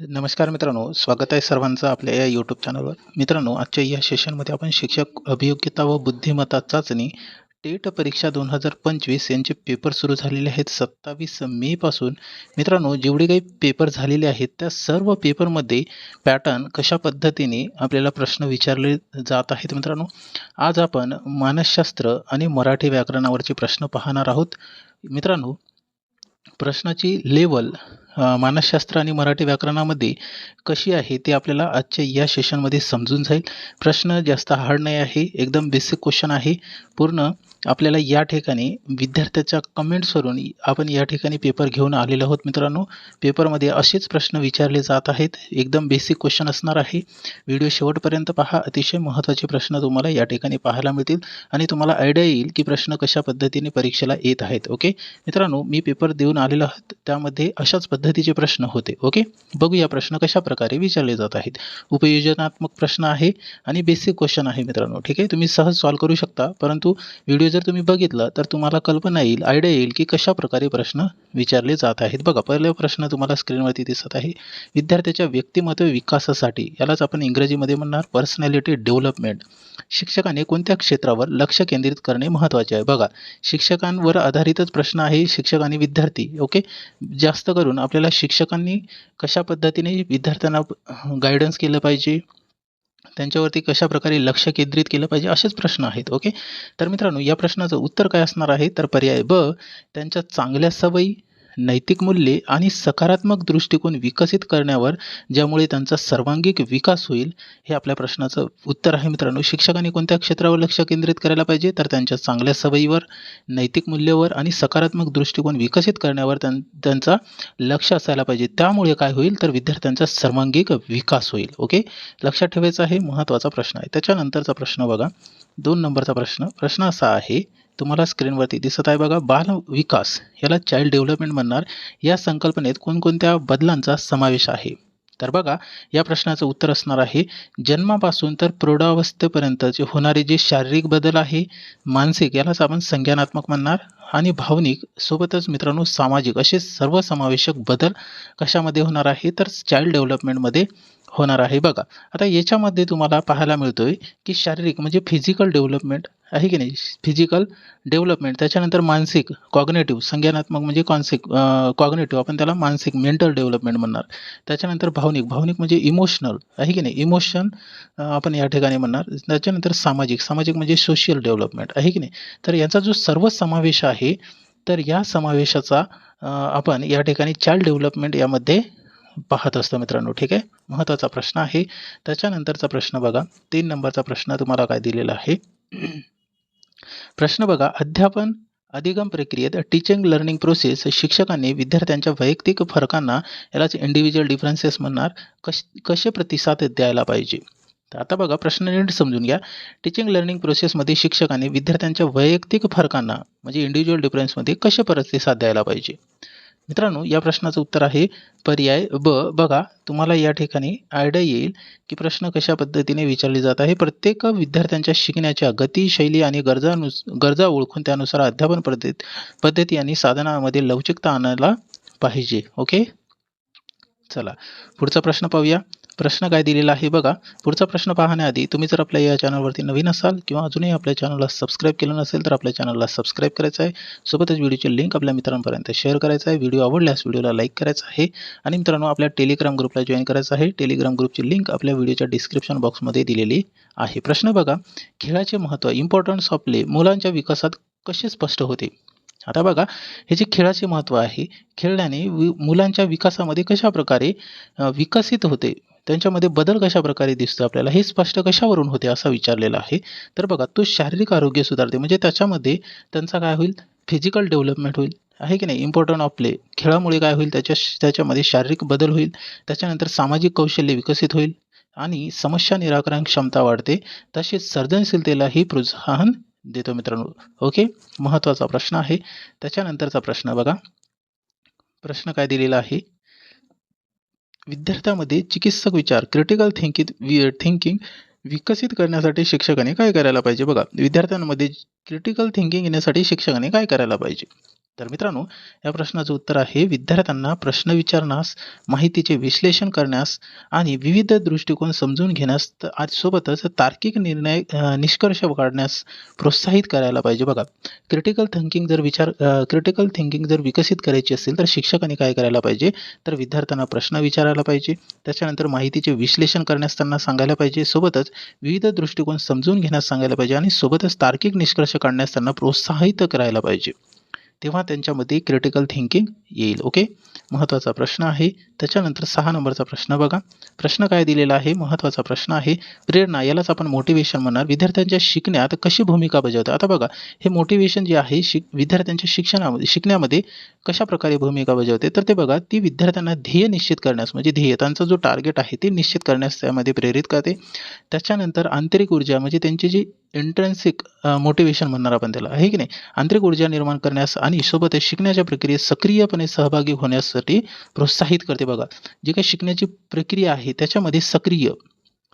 नमस्कार मित्रांनो स्वागत आहे सर्वांचं आपल्या या यूट्यूब चॅनलवर मित्रांनो आजच्या या सेशनमध्ये आपण शिक्षक अभियोग्यता व बुद्धिमत्ता चाचणी टेट परीक्षा दोन हजार पंचवीस यांचे पेपर सुरू झालेले आहेत सत्तावीस मेपासून मित्रांनो जेवढे काही पेपर झालेले आहेत त्या सर्व पेपरमध्ये पॅटर्न कशा पद्धतीने आपल्याला प्रश्न विचारले जात आहेत मित्रांनो? आज आपण मानसशास्त्र आणि मराठी व्याकरणावरचे प्रश्न पाहणार आहोत. मित्रांनो प्रश्नाची लेवल मानसशास्त्र आणि मराठी व्याकरणामध्ये कशी आहे ते आपल्याला आजच्या या सेशनमध्ये समजून जाईल. प्रश्न जास्त हार्ड नाही आहे एकदम बेसिक क्वेश्चन आहे. पूर्ण आपल्याला या ठिकाणी विद्यार्थ्याच्या कमेंट्सवरून आपण या ठिकाणी पेपर घेऊन आलेलो आहोत मित्रांनो. पेपरमध्ये असेच प्रश्न विचारले जात आहेत. एकदम बेसिक क्वेश्चन असणार आहे. व्हिडिओ शेवटपर्यंत पहा. अतिशय महत्त्वाचे प्रश्न तुम्हाला या ठिकाणी पाहायला मिळतील आणि तुम्हाला आयडिया येईल की प्रश्न कशा पद्धतीने परीक्षेला येत आहेत. ओके मित्रांनो मी पेपर देऊन आलेलो आहोत. त्यामध्ये अशाच पद्धतीचे प्रश्न होते. ओके बघूया प्रश्न कशा प्रकारे विचारले जात आहेत. उपयोजनात्मक प्रश्न आहे आणि बेसिक क्वेश्चन आहे मित्रांनो. ठीक आहे? तुम्ही सहज सॉल्व करू शकता. परंतु व्हिडिओ जर तुम्ही बघितलं तर तुम्हाला कल्पना येईल आयडिया येईल की कशा प्रकारे प्रश्न विचारले जात आहेत. बघा पहिला प्रश्न तुम्हाला स्क्रीनवरती दिसत आहे. विद्यार्थ्याच्या व्यक्तिमत्व विकासासाठी यालाच आपण इंग्रजीमध्ये म्हणणार पर्सनॅलिटी डेव्हलपमेंट शिक्षकाने कोणत्या क्षेत्रावर लक्ष केंद्रित करणे महत्त्वाचे आहे? बघा शिक्षकांवर आधारितच प्रश्न आहे शिक्षक आणि विद्यार्थी ओके जास्त करून आपल्याला शिक्षकांनी कशा पद्धतीने विद्यार्थ्यांना गायडन्स केलं पाहिजे? त्यांच्यावरती कशा प्रकारे लक्ष केंद्रित केलं पाहिजे असेच प्रश्न आहेत ओके तर मित्रांनो या प्रश्नाचं उत्तर काय असणार आहे? तर पर्याय ब त्यांच्या चांगल्या सवयी नैतिक मूल्ये आणि सकारात्मक दृष्टिकोन विकसित करण्यावर ज्यामुळे त्यांचा सर्वांगीण विकास होईल हे आपल्या प्रश्नाचं उत्तर आहे मित्रांनो. शिक्षकांनी कोणत्या क्षेत्रावर लक्ष केंद्रित करायला पाहिजे? तर त्यांच्या चांगल्या सवयीवर नैतिक मूल्यावर आणि सकारात्मक दृष्टिकोन विकसित करण्यावर त्यांचा लक्ष असायला पाहिजे. त्यामुळे काय होईल? तर विद्यार्थ्यांचा सर्वांगीण विकास होईल. ओके? लक्षात ठेवायचा आहे महत्त्वाचा प्रश्न आहे. त्याच्यानंतरचा प्रश्न बघा. दोन नंबरचा प्रश्न. प्रश्न असा आहे तुम्हाला स्क्रीनवरती दिसत आहे बघा बाल विकास याला चाइल्ड डेव्हलपमेंट म्हणणार. या संकल्पनेत कोणकोणत्या बदलांचा समावेश आहे? तर बघा या प्रश्नाचं उत्तर असणार आहे जन्मापासून तर प्रौढावस्थेपर्यंतचे होणारे जे शारीरिक बदल आहे मानसिक यालाच आपण संज्ञानात्मक म्हणणार. आणि भावनिक सोबतच मित्रांनो सामाजिक असे सर्व समावेशक बदल कशामध्ये होणार आहे? तर चाइल्ड डेव्हलपमेंटमध्ये होणार आहे. बघा आता याच्यामध्ये तुम्हाला पाहायला मिळतोय की शारीरिक म्हणजे फिजिकल डेव्हलपमेंट आहे की नाही? फिजिकल डेव्हलपमेंट त्याच्यानंतर मानसिक कॉग्नेटिव्ह संज्ञानात्मक म्हणजे कॉन्सिक कॉग्नेटिव्ह आपण त्याला मानसिक मेंटल डेव्हलपमेंट म्हणणार. त्याच्यानंतर भावनिक भावनिक म्हणजे इमोशनल आहे की नाही? इमोशन आपण या ठिकाणी म्हणणार. त्याच्यानंतर सामाजिक सामाजिक म्हणजे सोशल डेव्हलपमेंट आहे की नाही? तर याचा जो सर्व समावेश आहे तर या समावेशाचा आपण या ठिकाणी चाइल्ड डेव्हलपमेंट यामध्ये पाहत असतो मित्रांनो ठीक आहे? महत्त्वाचा प्रश्न आहे. त्याच्यानंतरचा प्रश्न बघा. तीन नंबरचा प्रश्न तुम्हाला काय दिलेला आहे? प्रश्न बघा. अध्यापन अधिगम प्रक्रियेत टीचिंग लर्निंग प्रोसेस शिक्षकांनी विद्यार्थ्यांच्या वैयक्तिक फरकांना यालाच इंडिव्हिज्युअल डिफरन्सेस म्हणणार कश कसे प्रतिसाद द्यायला पाहिजे? तर आता बघा प्रश्न नीट समजून घ्या. टीचिंग लर्निंग प्रोसेसमध्ये शिक्षकांनी विद्यार्थ्यांच्या वैयक्तिक फरकांना म्हणजे इंडिव्हिज्युअल डिफरन्समध्ये कसे प्रतिसाद द्यायला पाहिजे? मित्रांनो या प्रश्नाचं उत्तर आहे पर्याय ब. बघा तुम्हाला या ठिकाणी आयडिया येईल की प्रश्न कशा पद्धतीने विचारले जात आहे. प्रत्येक विद्यार्थ्यांच्या शिकण्याच्या गती शैली आणि गरजानुस गरजा ओळखून त्यानुसार अध्यापन पद्धत पद्धती आणि साधनामध्ये लवचिकता आणायला पाहिजे. ओके चला पुढचा प्रश्न पाहूया. प्रश्न काय दिलेला आहे बघा. पुढचा प्रश्न पाहण्याआधी तुम्ही जर आपल्या या चॅनलवरती नवीन असाल किंवा अजूनही आपल्या चॅनलला सबस्क्राईब केलं नसेल तर आपल्या चॅनलला सबस्क्राईब करायचं आहे. सोबतच व्हिडिओची लिंक आपल्या मित्रांपर्यंत शेअर करायचं आहे. व्हिडिओ आवडल्यास व्हिडिओला लाईक करायचा आहे. आणि मित्रांनो आपल्या टेलिग्राम ग्रुपला जॉईन करायचं आहे. टेलिग्राम ग्रुपची लिंक आपल्या व्हिडिओच्या डिस्क्रिप्शन बॉक्समध्ये दिलेली आहे. प्रश्न बघा. खेळाचे महत्त्व इम्पॉर्टन्स ऑफ प्ले मुलांच्या विकासात कसे स्पष्ट होते? आता बघा हे जे खेळाचे महत्त्व आहे खेळल्याने वि मुलांच्या विकासामध्ये कशा प्रकारे विकसित होते? त्यांच्यामध्ये बदल कशा प्रकारे दिसतो आपल्याला हे स्पष्ट कशावरून होते असा विचारलेला आहे. तर बघा तो शारीरिक आरोग्य सुधारते. म्हणजे त्याच्यामध्ये त्यांचा काय होईल? फिजिकल डेव्हलपमेंट होईल. आहे की नाही? इम्पॉर्टंट ऑफ प्ले खेळामुळे काय होईल? त्याच्या त्याच्यामध्ये शारीरिक बदल होईल. त्याच्यानंतर सामाजिक कौशल्य विकसित होईल. आणि समस्या निराकरण क्षमता वाढते. तसेच सर्जनशीलतेलाही प्रोत्साहन देतो मित्रांनो. ओके? महत्त्वाचा प्रश्न आहे. त्याच्यानंतरचा प्रश्न बघा. प्रश्न काय दिलेला आहे? विद्यार्थ्यामध्ये चिकित्सक विचार क्रिटिकल थिंकिंग थिंकिंग विकसित करण्यासाठी शिक्षकाने काय करायला पाहिजे? बघा विद्यार्थ्यांमध्ये क्रिटिकल थिंकिंग येण्यासाठी शिक्षकाने काय करायला पाहिजे? तर मित्रांनो या प्रश्नाचं उत्तर आहे विद्यार्थ्यांना प्रश्न विचारण्यास माहितीचे विश्लेषण करण्यास आणि विविध दृष्टिकोन समजून घेण्यास त- सोबतच तार्किक निर्णय निष्कर्ष काढण्यास प्रोत्साहित करायला पाहिजे. बघा क्रिटिकल थिंकिंग जर विचार क्रिटिकल थिंकिंग जर विकसित करायची असेल तर शिक्षकांनी काय करायला पाहिजे? तर विद्यार्थ्यांना प्रश्न विचारायला पाहिजे. त्याच्यानंतर माहितीचे विश्लेषण करण्यास त्यांना सांगायला पाहिजे. सोबतच विविध दृष्टिकोन समजून घेण्यास सांगायला पाहिजे आणि सोबतच तार्किक निष्कर्ष काढण्यास त्यांना प्रोत्साहित करायला पाहिजे. तेव्हा त्यांच्यामध्ये क्रिटिकल थिंकिंग येईल. ओके महत्त्वाचा प्रश्न आहे. त्याच्यानंतर सहा नंबरचा प्रश्न बघा. प्रश्न काय दिलेला आहे? महत्त्वाचा प्रश्न आहे. प्रेरणा यालाच आपण मोटिवेशन म्हणणार. विद्यार्थ्यांच्या शिकण्यात कशी भूमिका बजावते आता बघा हे मोटिवेशन जे आहे शिक विद्यार्थ्यांच्या शिक्षणामध्ये शिकण्यामध्ये कशा प्रकारे भूमिका बजावते? तर ते बघा ती विद्यार्थ्यांना ध्येय निश्चित करण्यास म्हणजे ध्येय त्यांचा जो टार्गेट आहे ते निश्चित करण्यास त्यामध्ये प्रेरित करते. त्याच्यानंतर आंतरिक ऊर्जा म्हणजे त्यांची जी इंट्रेन्सिक मोटिवेशन म्हणणार आपण त्याला आहे की नाही? आंतरिक ऊर्जा निर्माण करण्यास आणि सोबतच शिकण्याच्या प्रक्रियेत सक्रियपणे सहभागी होण्यासाठी प्रोत्साहित करते बघा. जी काही शिकण्याची प्रक्रिया आहे त्याच्यामध्ये सक्रिय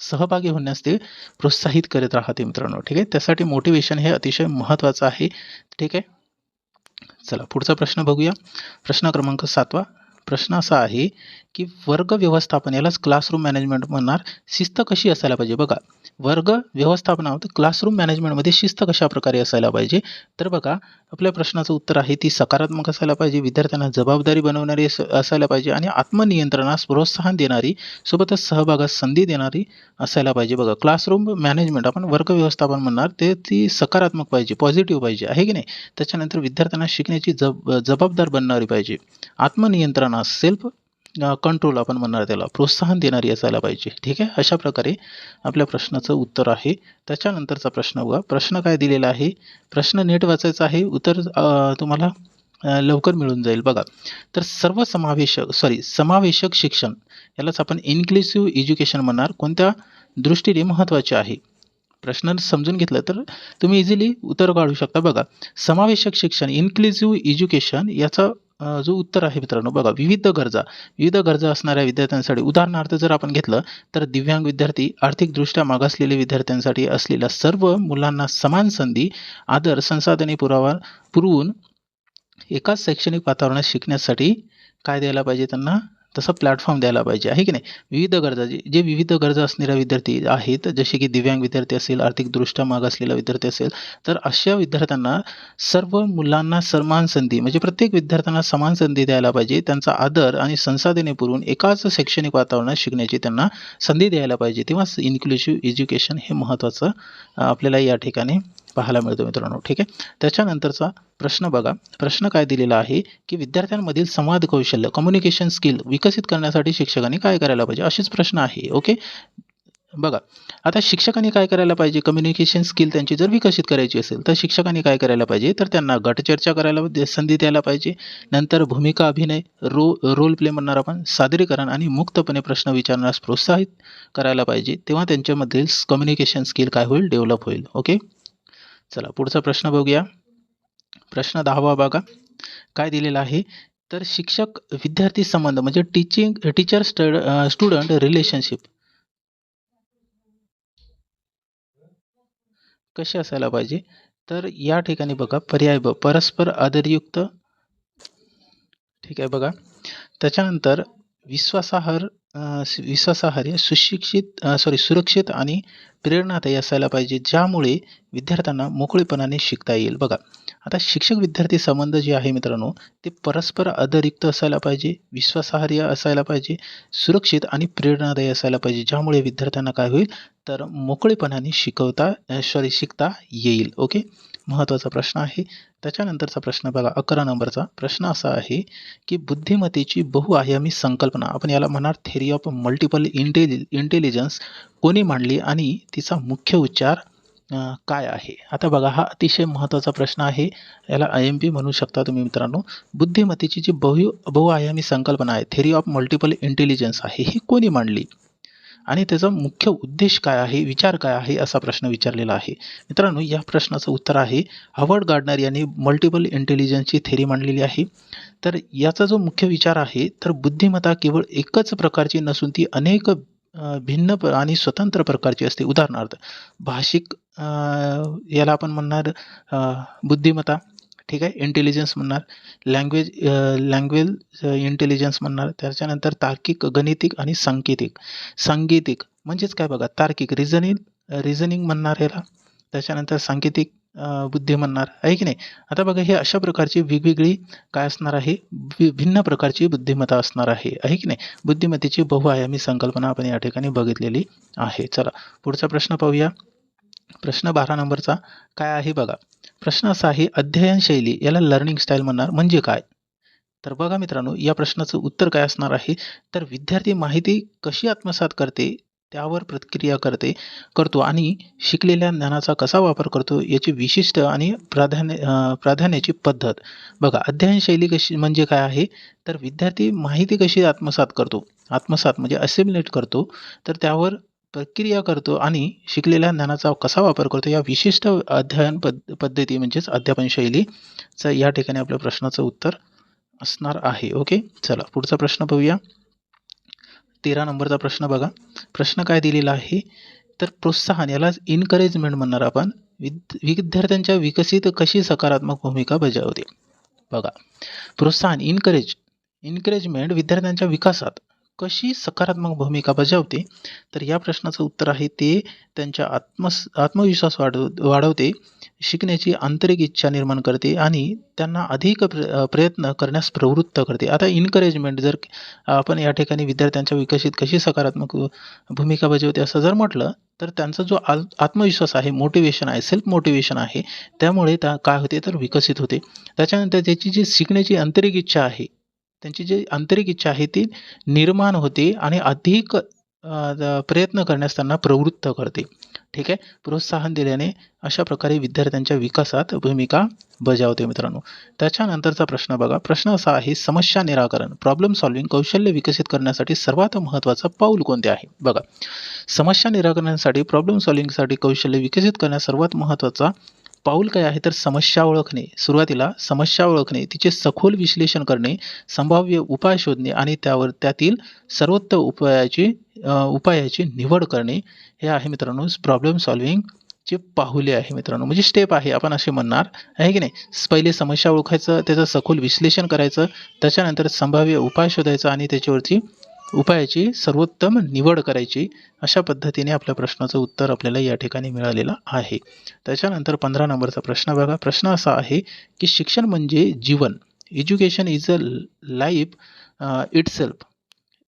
सहभागी होण्यास ते प्रोत्साहित करत राहते मित्रांनो ठीक आहे? त्यासाठी मोटिवेशन हे अतिशय महत्त्वाचं आहे ठीक आहे? चला पुढचा प्रश्न बघूया. प्रश्न क्रमांक सातवा. प्रश्न असा आहे की वर्ग व्यवस्थापन यालाच क्लासरूम मॅनेजमेंट म्हणणार. शिस्त कशी असायला पाहिजे? बघा वर्ग व्यवस्थापनामध्ये क्लासरूम मॅनेजमेंटमध्ये शिस्त कशा प्रकारे असायला पाहिजे? तर बघा आपल्या प्रश्नाचं उत्तर आहे ती सकारात्मक असायला पाहिजे विद्यार्थ्यांना जबाबदारी बनवणारी असायला पाहिजे आणि आत्मनियंत्रणास प्रोत्साहन देणारी सोबतच सहभागास संधी देणारी असायला पाहिजे. बघा क्लासरूम मॅनेजमेंट आपण वर्ग व्यवस्थापन म्हणणार ते ती सकारात्मक पाहिजे पॉझिटिव्ह पाहिजे आहे की नाही? त्याच्यानंतर विद्यार्थ्यांना शिकण्याची जब जबाबदार बनणारी पाहिजे. आत्मनियंत्रणास सेल्फ कंट्रोल आपण म्हणणार त्याला प्रोत्साहन देणारी असायला पाहिजे. ठीक आहे? अशा प्रकारे आपल्या प्रश्नाचं उत्तर आहे. त्याच्यानंतरचा प्रश्न बघा. प्रश्न काय दिलेला आहे? प्रश्न नीट वाचायचा आहे. उत्तर तुम्हाला लवकर मिळून जाईल. बघा. तर सर्वसमावेशक सॉरी समावेशक शिक्षण यालाच आपण इन्क्लुसिव्ह एज्युकेशन म्हणणार. कोणत्या दृष्टीने महत्त्वाचे आहे? प्रश्न समजून घेतलं तर तुम्ही इझिली उत्तर काढू शकता. बघा. समावेशक शिक्षण इन्क्लुसिव्ह एज्युकेशन याचा जो उत्तर आहे मित्रांनो बघा विविध गरजा विविध गरजा असणाऱ्या विद्यार्थ्यांसाठी उदाहरणार्थ जर आपण घेतलं तर दिव्यांग विद्यार्थी आर्थिकदृष्ट्या मागासलेले विद्यार्थ्यांसाठी असलेल्या सर्व मुलांना समान संधी आदर संसाधने पुरावा पुरवून एकाच शैक्षणिक वातावरणात शिकण्यासाठी काय द्यायला पाहिजे त्यांना? तसं प्लॅटफॉर्म द्यायला पाहिजे. आहे की नाही? विविध गरजा जे जे विविध गरजा असणाऱ्या विद्यार्थी आहेत जसे की दिव्यांग विद्यार्थी असेल आर्थिकदृष्ट्या माग असलेला विद्यार्थी असेल तर अशा विद्यार्थ्यांना सर्व मुलांना समान संधी म्हणजे प्रत्येक विद्यार्थ्यांना समान संधी द्यायला पाहिजे. त्यांचा आदर आणि संसाधने पुरवून एकाच शैक्षणिक वातावरणात शिकण्याची त्यांना संधी द्यायला पाहिजे. तेव्हा इन्क्लुसिव्ह एज्युकेशन हे महत्त्वाचं आपल्याला या ठिकाणी पाहायला मिळतो मित्रांनो ठीक आहे? त्याच्यानंतरचा प्रश्न बघा. प्रश्न काय दिलेला आहे की विद्यार्थ्यांमधील संवाद कौशल्य कम्युनिकेशन स्किल विकसित करण्यासाठी शिक्षकांनी काय करायला पाहिजे? असेच प्रश्न आहे ओके? बघा. आता शिक्षकांनी काय करायला पाहिजे? कम्युनिकेशन स्किल त्यांची जर विकसित करायची असेल तर शिक्षकांनी काय करायला पाहिजे? तर त्यांना गटचर्चा करायला संधी द्यायला पाहिजे. नंतर भूमिका अभिनय रो रोल प्ले म्हणणार आपण सादरीकरण आणि मुक्तपणे प्रश्न विचारण्यास प्रोत्साहित करायला पाहिजे. तेव्हा त्यांच्यामधील कम्युनिकेशन स्किल काय होईल? डेव्हलप होईल ओके? चला पुढचा प्रश्न बघूया. प्रश्न दहावा बघा. काय दिलेला आहे? तर शिक्षक विद्यार्थी संबंध म्हणजे teaching teacher stud student relationship कसे असायला पाहिजे? तर या ठिकाणी बघा पर्याय ब परस्पर आदरयुक्त. ठीक आहे बघा. त्याच्यानंतर विश्वासार्ह स- विश्वासार्ह सुशिक्षित सॉरी सुरक्षित आणि प्रेरणादायी असायला पाहिजे ज्यामुळे विद्यार्थ्यांना मोकळेपणाने शिकता येईल. बघा आता शिक्षक विद्यार्थी संबंध जे आहे मित्रांनो ते परस्पर आदरयुक्त असायला पाहिजे विश्वासार्ह असायला पाहिजे सुरक्षित आणि प्रेरणादायी असायला पाहिजे ज्यामुळे विद्यार्थ्यांना काय होईल? तर मोकळेपणाने शिकवता सॉरी शिकता येईल. ओके महत्त्वाचा प्रश्न आहे. त्याच्यानंतरचा प्रश्न बघा अकरा नंबरचा प्रश्न असा आहे की बुद्धिमत्तेची बहुआयामी संकल्पना आपण याला म्हणणार theory of multiple intelli intelligence कोणी मांडली आणि तिचा मुख्य उच्चार काय आहे? आता बघा हा अतिशय महत्त्वाचा प्रश्न आहे. याला आय एम पी म्हणू शकता तुम्ही मित्रांनो. बुद्धिमत्तेची जी बहु बहुआयामी संकल्पना आहे थेरी ऑफ मल्टिपल इंटेलिजन्स आहे ही कोणी मांडली? आणि त्याचा मुख्य उद्देश काय आहे विचार काय आहे असा प्रश्न विचारलेला आहे. मित्रांनो या प्रश्नाचं उत्तर आहे हवर्ड गार्डनर यांनी मल्टिपल इंटेलिजन्सची थेरी मांडलेली आहे. तर याचा जो मुख्य विचार आहे तर बुद्धिमत्ता केवळ एकच प्रकारची नसून ती अनेक भिन्न प- आणि स्वतंत्र प्रकारची असते. उदाहरणार्थ भाषिक याला आपण म्हणणार बुद्धिमत्ता. ठीक आहे? इंटेलिजन्स म्हणणार. लँग्वेज लँग्वेज इंटेलिजन्स म्हणणार. त्याच्यानंतर तार्किक गणितिक आणि सांकेतिक. सांगीतिक म्हणजेच काय बघा? तार्किक. रिझनिंग रिझनिंग म्हणणार याला त्याच्यानंतर सांकेतिक बुद्धी म्हणणार. आहे की नाही? आता बघा हे अशा प्रकारची वेगवेगळी काय असणार आहे? भिन्न प्रकारची बुद्धिमत्ता असणार आहे. आहे की नाही? बुद्धिमत्तेची बहुआयामी संकल्पना आपण या ठिकाणी बघितलेली आहे. चला पुढचा प्रश्न पाहूया. प्रश्न बारा नंबरचा. काय आहे बघा? प्रश्न असा आहे अध्ययन शैली याला लर्निंग स्टाईल म्हणणार. म्हणजे काय? तर बघा मित्रांनो या प्रश्नाचं उत्तर काय असणार आहे? तर विद्यार्थी माहिती कशी आत्मसात करते? त्यावर प्रतिक्रिया करते करतो आणि शिकलेल्या ज्ञानाचा कसा वापर करतो याची विशिष्ट आणि प्राधान्य प्राधान्याची पद्धत. बघा अध्ययन शैली कशी म्हणजे काय आहे? तर विद्यार्थी माहिती कशी आत्मसात करतो? आत्मसात म्हणजे असिम्युलेट करतो. तर त्यावर प्रक्रिया करतो आणि शिकलेल्या ज्ञानाचा कसा वापर करतो या विशिष्ट अध्ययन पद पद्धती म्हणजेच अध्यापन शैलीचं या ठिकाणी आपल्या प्रश्नाचं उत्तर असणार आहे. ओके चला पुढचा प्रश्न पाहूया तेरा नंबरचा प्रश्न बघा. प्रश्न काय दिलेला आहे? तर प्रोत्साहन यालाच इनकरेजमेंट म्हणणार आपण. विद विद्यार्थ्यांच्या विकसित कशी सकारात्मक भूमिका बजावते? बघा. प्रोत्साहन इनकरेज इनकरेजमेंट विद्यार्थ्यांच्या विकासात. कशी सकारात्मक भूमिका बजावते? तर या प्रश्नाचं उत्तर आहे ते त्यांच्या आत्मस आत्मविश्वास वाढव वाढवते शिकण्याची आंतरिक इच्छा निर्माण करते आणि त्यांना अधिक प्र प्रयत्न करण्यास प्रवृत्त करते. आता इन्करेजमेंट जर आपण या ठिकाणी विद्यार्थ्यांच्या विकसित कशी सकारात्मक भूमिका बजावते असं जर म्हटलं तर त्यांचा जो आ आत्मविश्वास आहे मोटिवेशन आहे सेल्फ मोटिवेशन आहे त्यामुळे त्या काय होते? तर विकसित होते. त्याच्यानंतर त्याची जी शिकण्याची आंतरिक इच्छा आहे त्यांची जी आंतरिक इच्छा आहे ती निर्माण होते आणि अधिक प्रयत्न करण्यास त्यांना प्रवृत्त करते. ठीक आहे? प्रोत्साहन दिल्याने अशा प्रकारे विद्यार्थ्यांच्या विकासात भूमिका बजावते मित्रांनो. त्याच्यानंतरचा प्रश्न बघा. प्रश्न असा आहे समस्या निराकरण प्रॉब्लेम सॉल्विंग कौशल्य विकसित करण्यासाठी सर्वात महत्त्वाचं पाऊल कोणते आहे? बघा. समस्या निराकरणासाठी प्रॉब्लेम सॉल्विंगसाठी कौशल्य विकसित करण्यास सर्वात महत्त्वाचा पाऊल काय आहे तर समस्या ओळखणे. सुरुवातीला समस्या ओळखणे तिचे सखोल विश्लेषण करणे संभाव्य उपाय शोधणे आणि त्यावर त्यातील सर्वोत्तम उपायाची उपायाची निवड करणे. हे आहे मित्रांनो प्रॉब्लेम सॉल्विंग जे पाहुले आहे मित्रांनो. म्हणजे स्टेप आहे आपण असे म्हणणार. आहे की नाही? पहिले समस्या ओळखायचं त्याचं सखोल विश्लेषण करायचं त्याच्यानंतर संभाव्य उपाय शोधायचा आणि त्याच्यावरती उपायाची सर्वोत्तम निवड करायची अशा पद्धतीने आपल्या प्रश्नाचं उत्तर आपल्याला या ठिकाणी मिळालेलं आहे. त्याच्यानंतर पंधरा नंबरचा प्रश्न बघा. प्रश्न असा आहे की शिक्षण म्हणजे जीवन. Education is a life itself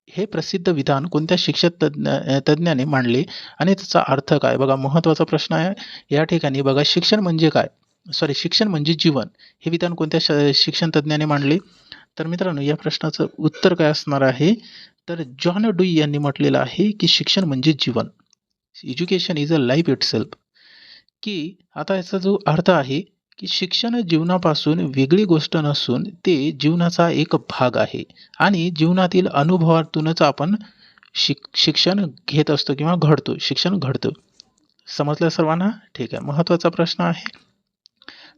हे प्रसिद्ध विधान कोणत्या शिक्षक तज्ञ तज्ज्ञाने मांडले आणि त्याचा अर्थ काय? बघा महत्त्वाचा प्रश्न आहे. या ठिकाणी बघा शिक्षण म्हणजे काय? सॉरी शिक्षण म्हणजे जीवन. हे विधान कोणत्या श शिक्षण तज्ज्ञाने मांडले? तर मित्रांनो या प्रश्नाचं उत्तर काय असणार आहे? तर जॉन डुई यांनी म्हटलेलं आहे की शिक्षण म्हणजे जीवन. Education is a life itself की आता याचा जो अर्थ आहे की शिक्षण जीवनापासून वेगळी गोष्ट नसून ते जीवनाचा एक भाग आहे. आणि जीवनातील अनुभवातूनच आपण शिक शिक्षण घेत असतो किंवा घडतो शिक्षण घडतो. समजलं सर्वांना? ठीक आहे महत्त्वाचा प्रश्न आहे.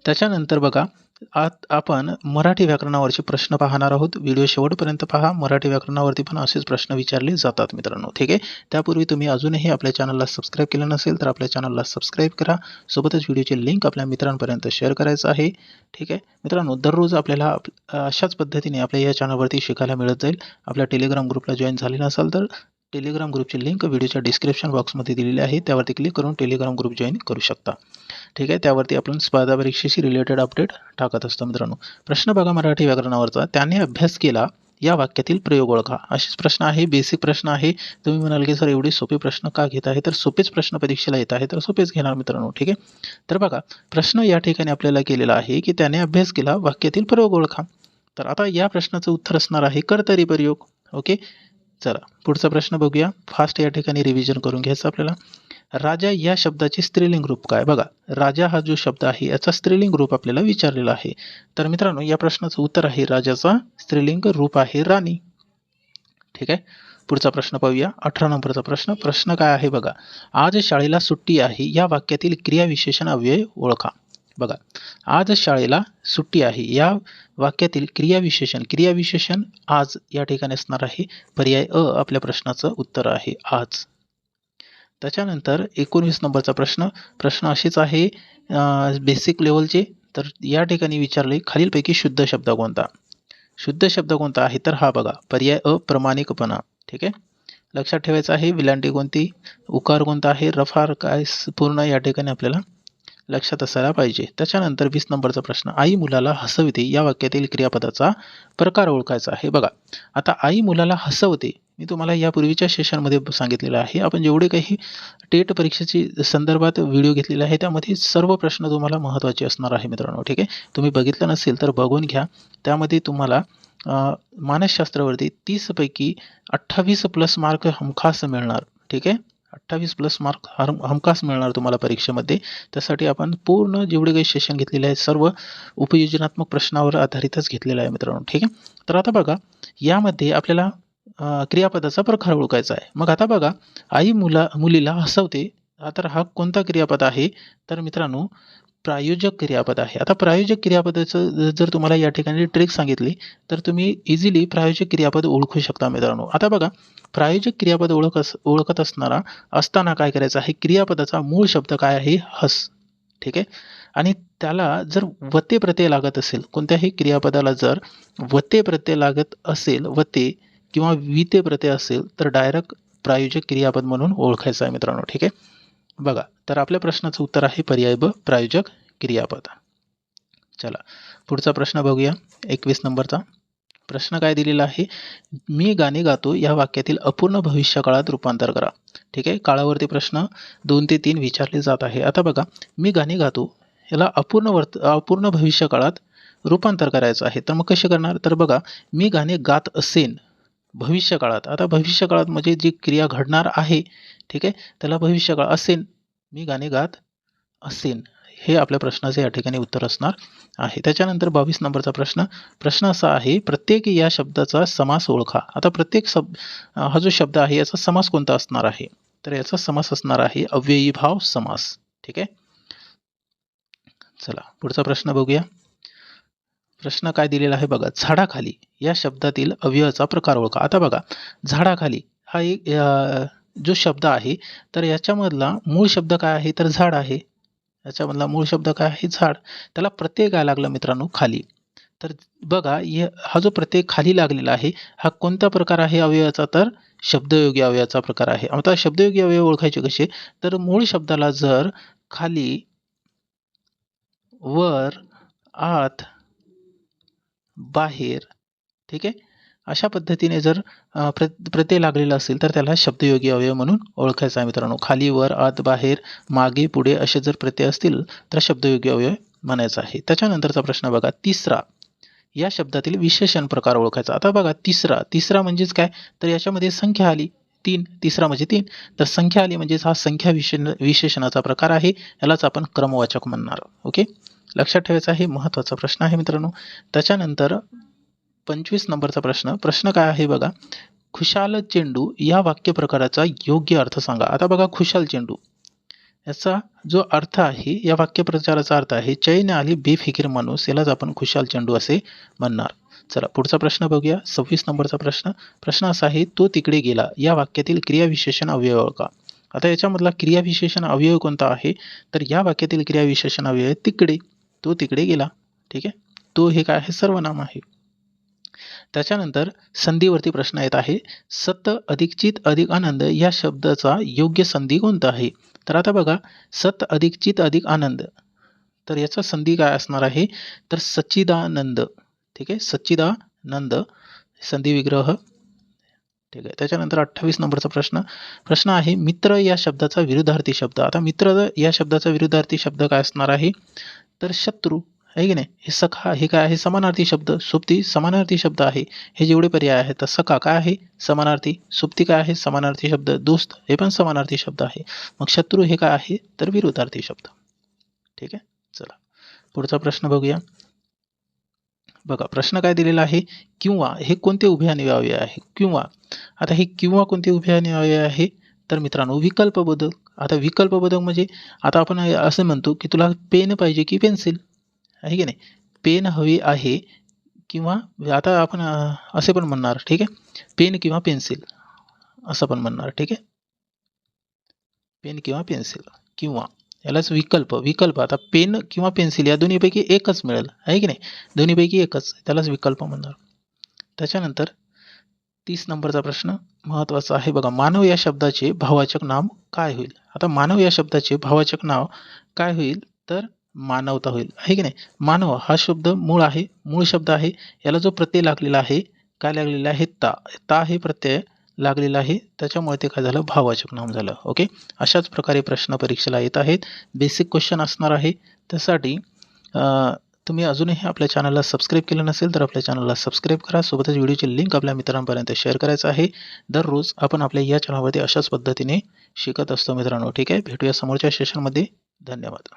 त्याच्यानंतर बघा आत आपण मराठी व्याकरणावरचे प्रश्न पाहणार आहोत. व्हिडिओ शेवटपर्यंत पहा. मराठी व्याकरणावरती पण असेच प्रश्न विचारले जातात मित्रांनो. ठीक आहे? त्यापूर्वी तुम्ही अजूनही आपल्या चॅनलला सबस्क्राईब केलं नसेल तर आपल्या चॅनलला सबस्क्राईब करा. सोबतच व्हिडिओची लिंक आपल्या मित्रांपर्यंत शेअर करायचं आहे. ठीक आहे? मित्रांनो दररोज आपल्याला आप- अशाच पद्धतीने आपल्या या चॅनलवरती शिकायला मिळत जाईल. आपल्या टेलिग्राम ग्रुपला जॉईन झाले नसाल तर टेलिग्राम ग्रुपची लिंक व्हिडिओच्या डिस्क्रिप्शन बॉक्समध्ये दिलेली आहे. त्यावरती क्लिक करून टेलिग्राम ग्रुप जॉईन करू शकता. ठीक आहे? त्यावरती आपण स्पर्धा परीक्षेशी रिलेटेड अपडेट टाकत असतो मित्रांनो. प्रश्न बघा मराठी व्याकरणावरचा. त्याने अभ्यास केला या वाक्यातील प्रयोग ओळखा. असेच प्रश्न आहे बेसिक प्रश्न आहे. तुम्ही म्हणाल की सर एवढे सोपे प्रश्न का घेत आहे? तर सोपेच प्रश्न परीक्षेला येत आहे तर सोपेच घेणार मित्रांनो. ठीक आहे? तर बघा प्रश्न या ठिकाणी आपल्याला केलेला आहे की त्याने अभ्यास केला वाक्यातील प्रयोग ओळखा. तर आता या प्रश्नाचं उत्तर असणार आहे कर्तरी प्रयोग. ओके? चला पुढचा प्रश्न बघूया. फास्ट या ठिकाणी रिव्हिजन करून घ्यायचं आपल्याला. राजा या शब्दाचे स्त्रीलिंग रूप काय? बघा राजा हा जो शब्द आहे याचा स्त्रीलिंग रूप आपल्याला विचारलेला आहे. तर मित्रांनो या प्रश्नाचं उत्तर आहे राजाचा स्त्रीलिंग रूप आहे राणी. ठीक आहे? पुढचा प्रश्न पाहूया. अठरा नंबरचा प्रश्न. प्रश्न काय आहे बघा. आज शाळेला सुट्टी आहे या वाक्यातील क्रियाविशेषण अव्यय ओळखा. बघा आज शाळेला सुट्टी आहे. या वाक्यातील क्रियाविशेषण क्रियाविशेषण आज या ठिकाणी असणार आहे. पर्याय अ आपल्या प्रश्नाचं उत्तर आहे आज. त्याच्यानंतर एकोणवीस नंबरचा प्रश्न प्रश्न असेच आहे बेसिक लेवलचे तर या ठिकाणी विचारले खालीलपैकी शुद्ध शब्द कोणता? शुद्ध शब्द कोणता आहे? तर हा बघा पर्याय अप्रमाणिकपणा ठीक आहे? लक्षात ठेवायचं आहे विलांटी कोणती? उकार कोणता आहे? रफार काय पूर्ण या ठिकाणी आपल्याला लक्षात असायला पाहिजे. त्याच्यानंतर वीस नंबरचा प्रश्न आई मुलाला हसविते या वाक्यातील क्रियापदाचा प्रकार ओळखायचा आहे. बघा आता आई मुलाला हसवते मी तुम्हाला यापूर्वीच्या सेशनमध्ये सांगितलेलं आहे. आपण जेवढे काही टेट परीक्षेची संदर्भात व्हिडिओ घेतलेले आहे त्यामध्ये सर्व प्रश्न तुम्हाला महत्त्वाचे असणार आहे मित्रांनो ठीक आहे? तुम्ही बघितलं नसेल तर बघून घ्या. त्यामध्ये तुम्हाला मानसशास्त्रावरती तीसपैकी अठ्ठावीस प्लस मार्क हमखास मिळणार ठीक आहे? अठ्ठावीस प्लस मार्क हरम हमखास मिळणार तुम्हाला परीक्षेमध्ये. त्यासाठी आपण पूर्ण जेवढे काही सेशन घेतलेले आहे सर्व उपयोजनात्मक प्रश्नावर आधारितच घेतलेलं आहे मित्रांनो. ठीक आहे? तर आता बघा यामध्ये आपल्याला क्रियापदाचा प्रकार ओळखायचा आहे. मग आता बघा आई मुला मुलीला हसवते. तर हा कोणता क्रियापद आहे? तर मित्रांनो प्रायोजक क्रियापद आहे. आता प्रायोजक क्रियापदाचं जर तुम्हाला या ठिकाणी ट्रिक सांगितली तर तुम्ही इझिली प्रायोजक क्रियापद ओळखू शकता मित्रांनो. आता बघा प्रायोजक क्रियापद ओळख अस ओळखत असणारा असताना काय करायचं आहे? क्रियापदाचा मूळ शब्द काय आहे? हस. ठीक आहे? आणि त्याला जर वते प्रत्यय लागत असेल कोणत्याही क्रियापदाला जर वते प्रत्यय लागत असेल वते किंवा विते प्रत्यय असेल तर डायरेक्ट प्रायोजक क्रियापद म्हणून ओळखायचं आहे मित्रांनो. ठीक आहे? बघा तर आपल्या प्रश्नाचं उत्तर आहे पर्याय ब प्रायोजक क्रियापद. चला पुढचा प्रश्न बघूया एकवीस नंबरचा. प्रश्न काय दिलेला आहे? मी गाणे गातो या वाक्यातील अपूर्ण भविष्यकाळात रूपांतर करा. ठीक आहे? काळावरती प्रश्न दोन ते तीन विचारले जात आहे. आता बघा मी गाणे गातो याला अपूर्ण वर्त अपूर्ण भविष्यकाळात रूपांतर करायचं आहे. तर मग कसे करणार? तर बघा मी गाणे गात असेन भविष्यकाळात. आता भविष्यकाळात म्हणजे जी क्रिया घडणार आहे ठीक आहे? त्याला भविष्यकाळ असेन मी गाणे गात असेन हे आपल्या प्रश्नाचे या ठिकाणी उत्तर असणार आहे. त्याच्यानंतर बावीस नंबरचा प्रश्न प्रश्न असा आहे प्रत्येक या शब्दाचा समास ओळखा. आता प्रत्येक शब्द हा जो शब्द आहे याचा समास कोणता असणार आहे? तर याचा समास असणार आहे अव्ययी भाव समास. ठीक आहे? चला पुढचा प्रश्न बघूया. प्रश्न काय दिलेला आहे बघा झाडाखाली या शब्दातील अव्ययाचा प्रकार ओळखा. आता बघा झाडाखाली हा एक जो शब्द आहे तर याच्यामधला मूळ शब्द काय आहे? तर झाड आहे. याच्यामधला मूळ शब्द काय आहे? झाड. त्याला प्रत्यय काय लागला मित्रांनो खाली. तर बघा हा जो प्रत्यय खाली लागलेला आहे हा कोणता प्रकार आहे अवयवाचा? तर शब्दयोगी अवयवाचा प्रकार आहे. आता शब्दयोगी अवयव ओळखायचे कसे? तर मूळ शब्दाला जर खाली वर आत बाहेर ठीक आहे? अशा पद्धतीने जर प्र प्रत्यय लागलेला असेल तर त्याला शब्दयोगी अवयव म्हणून ओळखायचा आहे मित्रांनो. खाली वर आत बाहेर मागे पुढे असे जर प्रत्यय असतील तर शब्दयोगी अवयव म्हणायचा आहे. त्याच्यानंतरचा प्रश्न बघा तिसरा. या शब्दातील विशेषण प्रकार ओळखायचा. आता बघा तिसरा. तिसरा म्हणजेच काय? तर याच्यामध्ये संख्या आली. तीन. तिसरा म्हणजे तीन. तर संख्या आली म्हणजेच हा संख्या विशेष विशेषणाचा प्रकार आहे. यालाच आपण क्रमवाचक म्हणणार. ओके? लक्षात ठेवायचा हे महत्त्वाचा प्रश्न आहे मित्रांनो. त्याच्यानंतर पंचवीस नंबरचा प्रश्न. प्रश्न काय आहे बघा? खुशाल चेंडू या वाक्य प्रकाराचा योग्य अर्थ सांगा. आता बघा खुशाल चेंडू. याचा जो अर्थ आहे या वाक्यप्रचाराचा अर्थ आहे चैन आली बेफिकीर माणूस यालाच आपण खुशाल चेंडू असे म्हणणार. चला पुढचा प्रश्न बघूया. सव्वीस नंबरचा प्रश्न. प्रश्न असा आहे तो तिकडे गेला. या वाक्यातील क्रियाविशेषण अवयव का? आता याच्यामधला क्रियाविशेषण अवयव कोणता आहे? तर या वाक्यातील क्रियाविशेषण अवयव तिकडे तो तिकडे गेला. ठीक आहे? तो हे काय आहे? सर्वनाम आहे. त्याच्यानंतर संधीवरती प्रश्न येत आहे सत अधिक चित अधिक आनंद या शब्दाचा योग्य संधी कोणता आहे? तर आता बघा सत अधिक चित अधिक आनंद. तर याचा संधी काय असणार आहे? तर सच्चिदानंद. ठीक आहे? सच्चिदानंद. संधी विग्रह. ठीक आहे? त्याच्यानंतर अठ्ठावीस नंबरचा प्रश्न. प्रश्न आहे मित्र या शब्दाचा विरुद्धार्थी शब्द. आता मित्र या शब्दाचा विरुद्धार्थी शब्द काय असणार आहे? तर शत्रू. आहे की नाही? हे सखा हे काय आहे? समानार्थी शब्द. सुप्ती समानार्थी शब्द आहे. हे जेवढे पर्याय आहेत तर सखा काय आहे? समानार्थी. सुप्ती काय आहे? समानार्थी शब्द. दोस्त हे पण समानार्थी शब्द आहे. मग शत्रू हे काय आहे? तर विरुद्धार्थी शब्द. ठीक आहे? चला. पुढचा प्रश्न बघूया. बघा प्रश्न काय दिलेला आहे? किंवा हे कोणते उभे आणि आहे? किंवा आता हे किंवा कोणते उभे आणि आहे? तर मित्रांनो विकल्पबोधक आता विकल्पबोधक म्हणजे आता आपण असं म्हणतो की तुला पेन पाहिजे की पेन्सिल? आहे की नाही? पेन हवी आहे किंवा आता आपण असे पण म्हणणार ठीक आहे? पेन किंवा पेन्सिल असं पण म्हणणार ठीक आहे? पेन किंवा पेन्सिल किंवा यालाच विकल्प विकल्प. आता पेन किंवा पेन्सिल या दोन्हीपैकी एकच मिळेल आहे की नाही? दोन्हीपैकी एकच त्यालाच विकल्प म्हणणार. त्याच्यानंतर तीस नंबरचा प्रश्न महत्त्वाचा आहे बघा. मानव या शब्दाचे भावाचक नाम काय होईल? आता मानव या शब्दाचे भावाचक नाव काय होईल? तर मानवता होईल. आहे की नाही? मानव हा शब्द मूळ आहे मूळ शब्द आहे. याला जो प्रत्यय लागलेला आहे काय लागलेला आहे? ता. ता हे प्रत्यय लागलेला आहे. त्याच्यामुळे ते काय झालं? भावाचक नाम झालं. ओके अशाच प्रकारे प्रश्न परीक्षेला येत आहेत. बेसिक क्वेश्चन असणार आहे. त्यासाठी तुम्ही अजूनही आपल्या चॅनलला सबस्क्राईब केलं नसेल तर आपल्या चॅनलला सबस्क्राईब करा. सोबतच व्हिडिओची लिंक आपल्या मित्रांपर्यंत शेअर करायचं आहे. दररोज आपण आपल्या या चॅनलवरती अशाच पद्धतीने शिकत असतो मित्रांनो. ठीक आहे? भेटूया समोरच्या सेशनमध्ये धन्यवाद.